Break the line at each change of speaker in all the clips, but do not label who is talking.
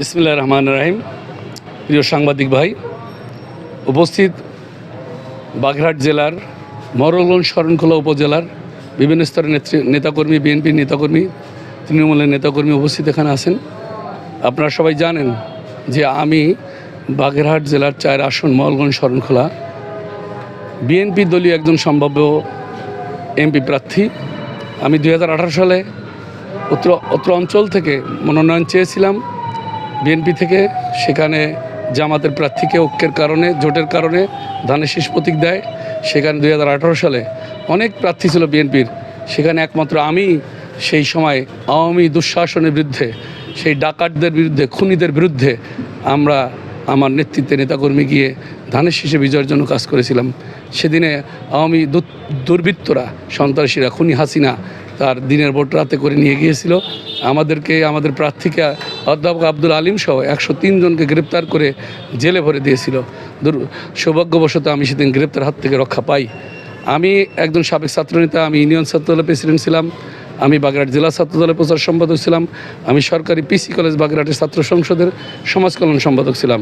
বিসমিল্লাহ রহমান রাহিম। প্রিয় সাংবাদিক ভাই, উপস্থিত বাগেরহাট জেলার মরলগঞ্জ শরণখোলা উপজেলার বিভিন্ন স্তরের নেত্রী নেতাকর্মী, বিএনপির নেতাকর্মী, তৃণমূলের নেতাকর্মী উপস্থিত এখানে আছেন। আপনারা সবাই জানেন যে আমি বাগেরহাট জেলার চার আসন মরলগঞ্জ শরণখোলা, বিএনপি দলীয় একজন সম্ভাব্য এমপি প্রার্থী। আমি দু হাজার আঠারো সালে অত্র অত্র অঞ্চল থেকে মনোনয়ন চেয়েছিলাম। বিএনপি থেকে সেখানে জামাতের প্রার্থীকে ঐক্যের কারণে, জোটের কারণে ধানের শীষ প্রতীক দেয়। সেখানে দু হাজার আঠারো সালে অনেক প্রার্থী ছিল বিএনপির। সেখানে একমাত্র আমি সেই সময় আওয়ামী দুঃশাসনের বিরুদ্ধে, সেই ডাকাতদের বিরুদ্ধে, খুনিদের বিরুদ্ধে আমরা আমার নেতৃত্বে নেতাকর্মী গিয়ে ধানের শীষে বিজয়ের জন্য কাজ করেছিলাম। সেদিনে আওয়ামী দুর্বৃত্তরা, সন্ত্রাসীরা, খুনি হাসিনা তার দিনের ভোট রাতে করে নিয়ে গিয়েছিল। আমাদেরকে, আমাদের প্রার্থীকে অধ্যাপক আব্দুল আলিম সহ একশো জনকে গ্রেপ্তার করে জেলে ভরে দিয়েছিল। দুর, সৌভাগ্যবশত আমি সেদিন গ্রেপ্তার হাত থেকে রক্ষা পাই। আমি একজন সাবেক ছাত্রনেতা, আমি ইউনিয়ন ছাত্রদলের প্রেসিডেন্ট ছিলাম, আমি বাগেরহাট জেলা ছাত্রদলের প্রচার সম্পাদক ছিলাম, আমি সরকারি পিসি কলেজ বাগেরহাটের ছাত্র সংসদের সমাজ কল্যাণ সম্পাদক ছিলাম।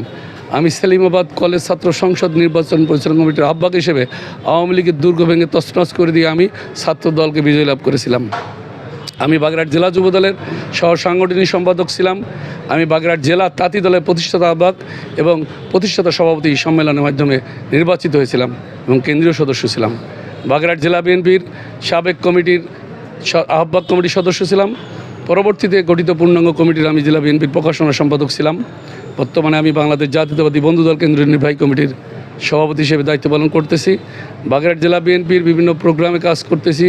আমি সেলিমাবাদ কলেজ ছাত্র সংসদ নির্বাচন পরিচালনা কমিটির আহ্বায়ক হিসেবে আওয়ামী লীগের দুর্গ ভেঙে তছনছ করে দিয়ে আমি ছাত্র দলকে বিজয় লাভ করেছিলাম। আমি বাগেরহাট জেলা যুব দলের সহ সাংগঠনিক সম্পাদক ছিলাম। আমি বাগেরহাট জেলা তাঁতি দলের প্রতিষ্ঠাতা আহ্বায়ক এবং প্রতিষ্ঠাতা সভাপতি সম্মেলনের মাধ্যমে নির্বাচিত হয়েছিলাম এবং কেন্দ্রীয় সদস্য ছিলাম। বাগেরহাট জেলা বিএনপির সাবেক কমিটির আহ্বায়ক কমিটির সদস্য ছিলাম। পরবর্তীতে গঠিত পূর্ণাঙ্গ কমিটির আমি জেলা বিএনপির প্রকাশনা সম্পাদক ছিলাম। বর্তমানে আমি বাংলাদেশ জাতীয়তাবাদী বন্ধু দল কেন্দ্রীয় নির্বাহী কমিটির সভাপতি হিসেবে দায়িত্ব পালন করতেছি। বাগেরহাট জেলা বিএনপির বিভিন্ন প্রোগ্রামে কাজ করতেছি।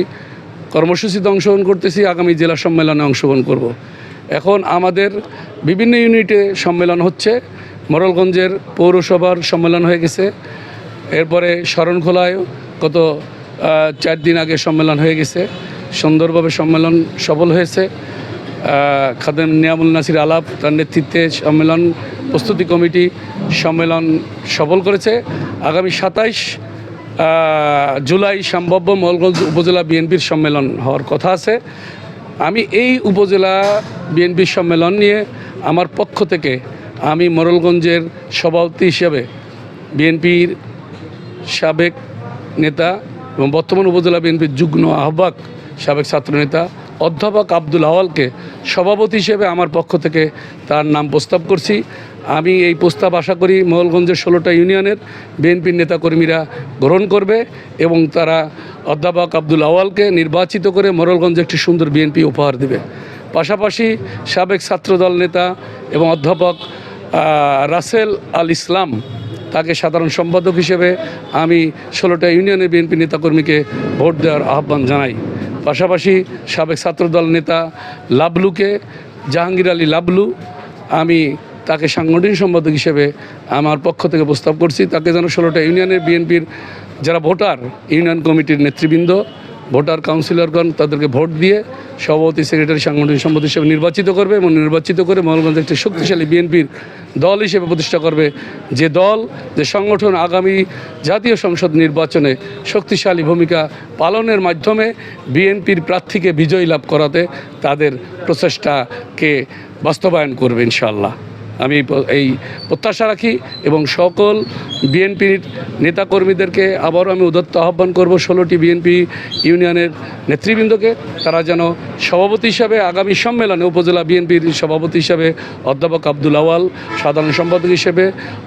কর্মসূচিতে অংশগ্রহণ করতেছি, আগামী জেলা সম্মেলনে অংশগ্রহণ করব। এখন আমাদের বিভিন্ন ইউনিটে সম্মেলন হচ্ছে। মোরলগঞ্জের পৌরসভার সম্মেলন হয়ে গেছে। এরপরে শরণখোলায় গত চার দিন আগে সম্মেলন হয়ে গেছে। সুন্দরভাবে সম্মেলন সফল হয়েছে। খাদেম নিয়ামুল নাসির আলাপ তার নেতৃত্বে সম্মেলন, প্রস্তুতি কমিটি সম্মেলন সফল করেছে। আগামী সাতাইশ জুলাই সম্ভাব্য মলগঞ্জ উপজেলা বিএনপির সম্মেলন হওয়ার কথা আছে। আমি এই উপজেলা বিএনপির সম্মেলন নিয়ে আমার পক্ষ থেকে আমি মোরলগঞ্জের সভাপতি হিসাবে বিএনপির সাবেক নেতা এবং বর্তমান উপজেলা বিএনপির যুগ্ম আহ্বায়ক, সাবেক ছাত্রনেতা অধ্যাপক আব্দুল আওয়ালকে সভাপতি হিসেবে আমার পক্ষ থেকে তার নাম প্রস্তাব করছি। আমি এই প্রস্তাব আশা করি মোহলগঞ্জের ষোলোটা ইউনিয়নের বিএনপির নেতাকর্মীরা গ্রহণ করবে এবং তারা অধ্যাপক আব্দুল আওয়ালকে নির্বাচিত করে মোরলগঞ্জে একটি সুন্দর বিএনপি উপহার দেবে। পাশাপাশি সাবেক ছাত্রদল নেতা এবং অধ্যাপক রাসেল আল ইসলাম তাকে সাধারণ সম্পাদক হিসেবে আমি ষোলোটা ইউনিয়নের বিএনপি নেতাকর্মীকে ভোট দেওয়ার আহ্বান জানাই। পাশাপাশি সাবেক ছাত্রদল নেতা লাবলুকে, জাহাঙ্গীর আলী লাবলু, আমি তাকে সাংগঠনিক সম্পাদক হিসেবে আমার পক্ষ থেকে প্রস্তাব করছি। তাকে যেন ষোলোটা ইউনিয়নের বিএনপির যারা ভোটার, ইউনিয়ন কমিটির নেতৃবৃন্দ, ভোটার কাউন্সিলরগণ তাদেরকে ভোট দিয়ে সভাপতি, সেক্রেটারি, সাংগঠনিক সম্পাদক হিসেবে নির্বাচিত করবে এবং নির্বাচিত করে মহলগঞ্জ একটি শক্তিশালী বিএনপির দল হিসেবে প্রতিষ্ঠা করবে। যে দল, যে সংগঠন আগামী জাতীয় সংসদ নির্বাচনে শক্তিশালী ভূমিকা পালনের মাধ্যমে বিএনপির প্রার্থীকে বিজয়ী লাভ করাতে তাদের প্রচেষ্টাকে বাস্তবায়ন করবে ইনশাআল্লাহ। আমি এই প্রত্যাশা রাখি এবং সকল বিএনপির নেতাকর্মীদেরকে আবারও আমি উদত্ত আহ্বান করব ষোলোটি বিএনপি ইউনিয়নের নেতৃবৃন্দকে। তারা যেন সভাপতি হিসাবে আগামী সম্মেলনে উপজেলা বিএনপির সভাপতি হিসাবে অধ্যাপক আব্দুল আওয়াল, সাধারণ সম্পাদক হিসেবে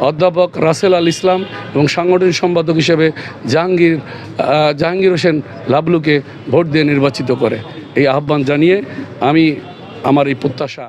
অধ্যাপক রাসেল আল ইসলাম এবং সাংগঠনিক সম্পাদক হিসেবে জাহাঙ্গীর জাহাঙ্গীর হোসেন লাবলুকে ভোট দিয়ে নির্বাচিত করে। এই আহ্বান জানিয়ে আমি আমার এই প্রত্যাশা